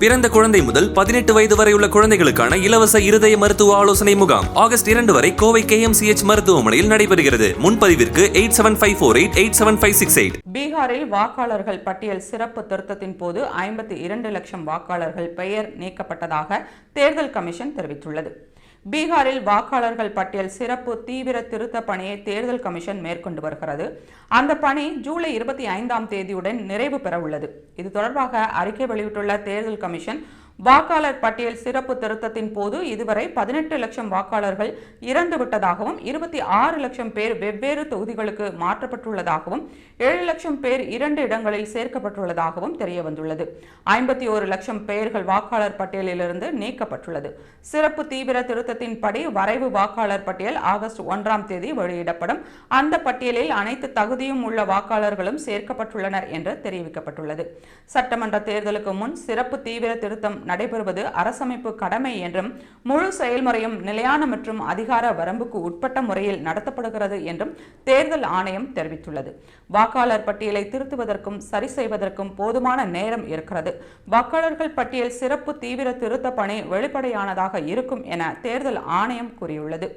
பிறந்த குழந்தை முதல் பதினெட்டு வயது வரை உள்ள குழந்தைகளுக்கான இலவச இருதய மருத்துவ ஆலோசனை முகாம் ஆகஸ்ட் இரண்டு வரை கோவை கேஎம்சிஎச் மருத்துவமனையில் நடைபெறுகிறது. முன்பதிவிற்கு eight seven five four eight eight seven five six eight. பீகாரில் வாக்காளர்கள் பட்டியல் சிறப்பு திருத்தத்தின் போது ஐம்பத்தி இரண்டு லட்சம் வாக்காளர்கள் பெயர் நீக்கப்பட்டதாக தேர்தல் கமிஷன் தெரிவித்துள்ளது. பீகாரில் வாக்காளர்கள் பட்டியல் சிறப்பு தீவிர திருத்த பணியை தேர்தல் கமிஷன் மேற்கொண்டு வருகிறது. அந்த பணி ஜூலை இருபத்தி ஐந்தாம் தேதியுடன் நிறைவு பெற உள்ளது இது தொடர்பாக அறிக்கை வெளியிட்டுள்ள தேர்தல் கமிஷன் வாக்காளர் பட்டியல் சிறப்பு திருத்தத்தின் போது இதுவரை பதினெட்டு லட்சம் வாக்காளர்கள் இறந்துவிட்டதாகவும் இருபத்தி ஆறு லட்சம் பேர் வெவ்வேறு தொகுதிகளுக்கு மாற்றப்பட்டுள்ளதாகவும் ஏழு லட்சம் பேர் இரண்டு இடங்களில் சேர்க்கப்பட்டுள்ளதாகவும் தெரிய வந்துள்ளது ஐம்பத்தி ஒரு லட்சம் பெயர்கள் வாக்காளர் பட்டியலிலிருந்து நீக்கப்பட்டுள்ளது. சிறப்பு தீவிர திருத்தத்தின்படி வரைவு வாக்காளர் பட்டியல் ஆகஸ்ட் ஒன்றாம் தேதி வெளியிடப்படும். அந்த பட்டியலில் அனைத்து தகுதியும் உள்ள வாக்காளர்களும் சேர்க்கப்பட்டுள்ளனர் என்று தெரிவிக்கப்பட்டுள்ளது. சட்டமன்ற தேர்தலுக்கு முன் சிறப்பு தீவிர திருத்தம் நடைபெறுவது அரசமைப்பு கடமை என்றும் முழு செயல்முறையும் நிலையான மற்றும் அதிகார வரம்புக்கு உட்பட்ட முறையில் நடத்தப்படுகிறது என்றும் தேர்தல் ஆணையம் தெரிவித்துள்ளது. வாக்காளர் பட்டியலை திருத்துவதற்கும் சரி செய்வதற்கும் போதுமான நேரம் இருக்கிறது. வாக்காளர்கள் பட்டியல் சிறப்பு தீவிர திருத்த பணி வெளிப்படையானதாக இருக்கும் என தேர்தல் ஆணையம் கூறியுள்ளது.